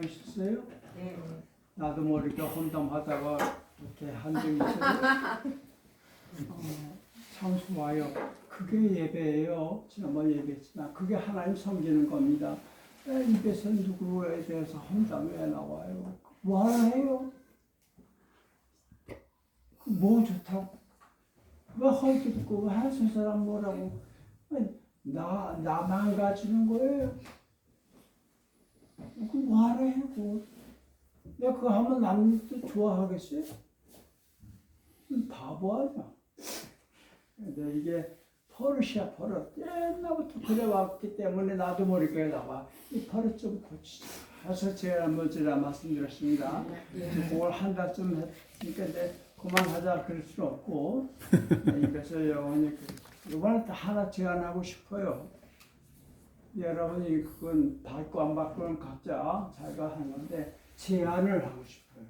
거 있었어요? 네. 나도 모르게 험담하다가 이렇게 한 적이 있어요. 어, 참 좋아요. 그게 예배예요. 지난번에 얘기했지만 그게 하나님 섬기는 겁니다. 왜 입에서 누구에 대해서 험담이 왜 나와요? 뭐 하나 해요? 뭐 좋다고? 왜 헐뜯고 왜저 사람 뭐라고? 왜 나, 나 망가지는 거예요. 그 뭐하러 해, 그거. 내가 그거 하면 남도 좋아하겠어요? 바보 아니야. 근데 이게 버릇이야, 버릇. 옛날부터 그래왔기 때문에 나도 모르게 나와. 이 버릇 좀 고치자. 해서 제가 한번 제가 말씀드렸습니다. 그걸 한 달쯤 했으니까 이제 그만하자 그럴 수는 없고. 네, 그래서 영원히 그- 이번에 또 하나 제안하고 싶어요. 여러분이 그건 받고 안 받고는 각자 자기가 하는 건데 제안을 하고 싶어요.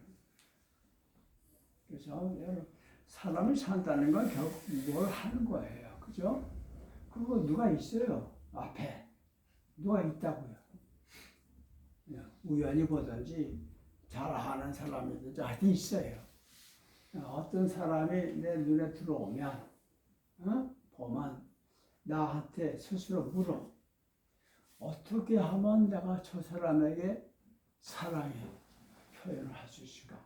그래서 여러분 사람을 산다는 건 결국 뭘 하는 거예요. 그죠? 그리고 누가 있어요. 앞에. 누가 있다고요. 우연히 보든지 잘하는 사람이든지 하여튼 있어요. 어떤 사람이 내 눈에 들어오면, 어? 보면 나한테 스스로 물어. 어떻게 하면 내가 저 사람에게 사랑의 표현을 할 수 있을까?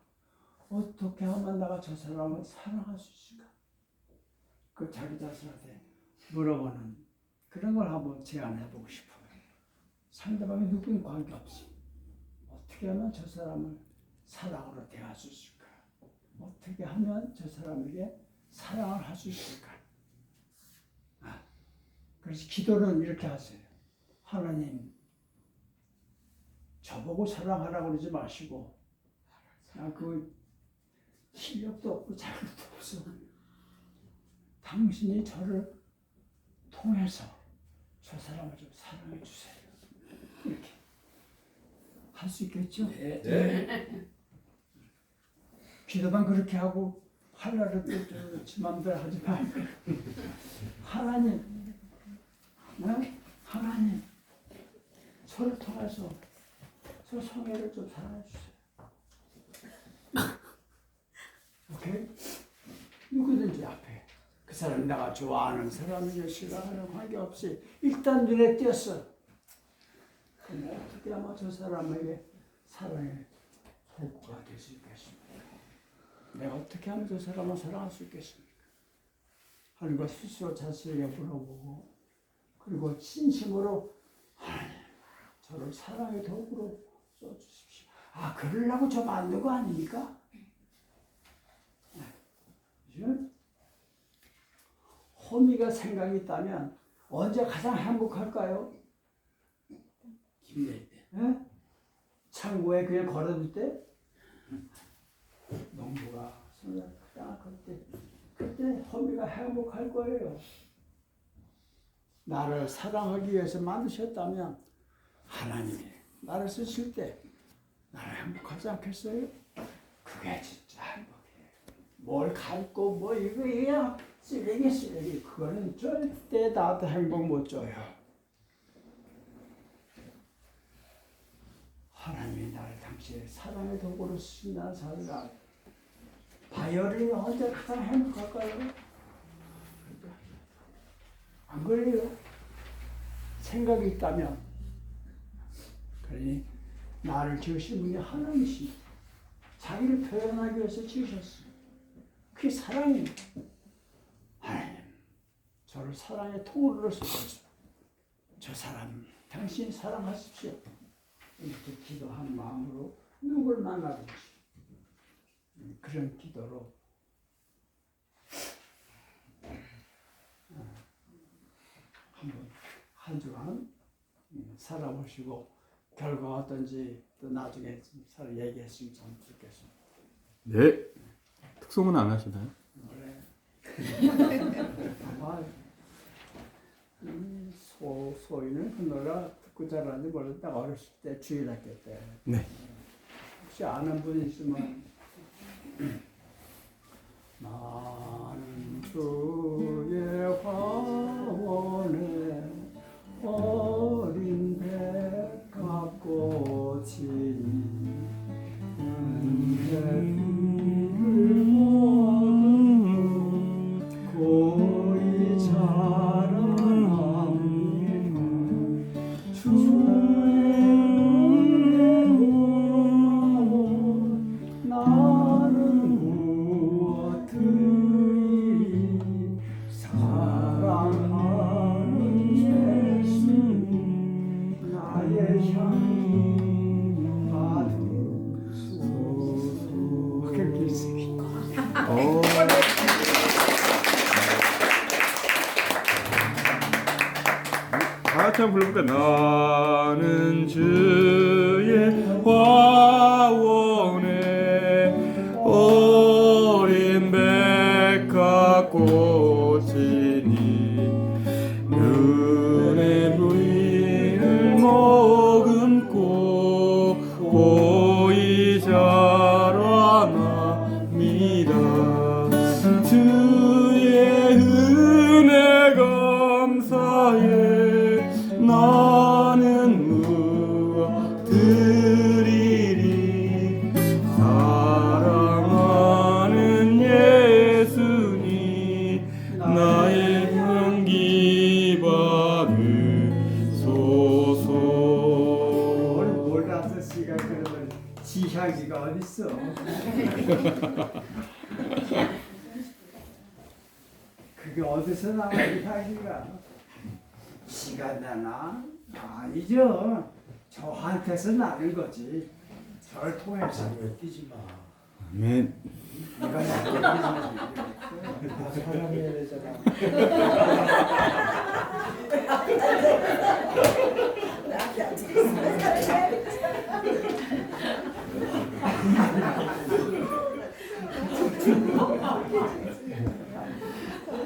어떻게 하면 내가 저 사람을 사랑할 수 있을까? 그 자기 자신한테 물어보는 그런 걸 한번 제안해 보고 싶어요. 상대방이 누구인 관계없이 어떻게 하면 저 사람을 사랑으로 대할 수 있을까? 어떻게 하면 저 사람에게 사랑을 할 수 있을까? 아, 그래서 기도는 이렇게 하세요. 하나님, 저보고 사랑하라고 그러지 마시고, 나그 실력도 없고 자격도 없어. 당신이 저를 통해서 저 사람을 좀 사랑해 주세요. 이렇게 할 수 있겠죠? 네. 기도만 그렇게 하고 하려를 또지 맘대로 하지 말고 하나님, 네? 저를 통해서 저 성애를 좀 사랑해 주세요. 오케이? 누구든지 앞에 그 사람 내가 좋아하는 사람이냐 싫어하는 관계없이 일단 눈에 띄었어. 그럼 어떻게 하면 저 사람에게 사랑의 도구가 될 수 있겠습니까? 내가 어떻게 하면 저 사람을 사랑할 수 있겠습니까? 하는 것 스스로 자신에게 물어보고 그리고 진심으로 하나님 저를 사랑의 도구로 써주십시오. 아 그러려고 저 만든 거 아닙니까? 그죠? 호미가 생각이 있다면 언제 가장 행복할까요? 힘낼 때. 예? 창고에 그냥 걸어둘 때 농부가 손을 딱 그때 그때 호미가 행복할 거예요. 나를 사랑하기 위해서 만드셨다면 하나님이 나를 쓰실 때 나를 행복하지 않겠어요? 그게 진짜 행복이에요. 뭘 갖고 뭐 이거 이야 쓰레기 쓰레기 그거는 절대 나한테 행복 못 줘요. 하나님이 나를 당신의 사랑의 도구로 쓰신다는 사실을 알 바이올린이 언제 가장 행복할까요? 안 그래요? 생각이 있다면 그러니 나를 지으신 분이 하나님이시 자기를 표현하기 위해서 지으셨어요. 그게 사랑이에요. 하나님 저를 사랑의 통로로 쓰셔서 저 사람 당신 사랑하십시오. 이렇게 기도한 마음으로 누굴 만나든지 음, 그런 기도로 어, 한번 한 주간 음, 살아보시고 결과가 어떤지 또 나중에 좀 서로 얘기했으면 참 좋겠습니다. 네. 특송은 안 하시나요? 아마 이 소, 소인은 그 노래 듣고 자랐는지 모르겠다 어렸을 때 주일학교 때 네. 혹시 아는 분 있으면 나는 주의 화 어. 오. 같이 한번 불러볼까? 나는 주의 화원에 어린 백화 꽃이니 눈에 부인을 머금고 보이자 지향이가 어딨어? 그게 어디서 나와 이 향기가? 지가 나나? 아니죠. 저한테서 나는 거지. 저를 통해서. 뛰지 마. 아멘 내가 나를 사랑해야 되잖아.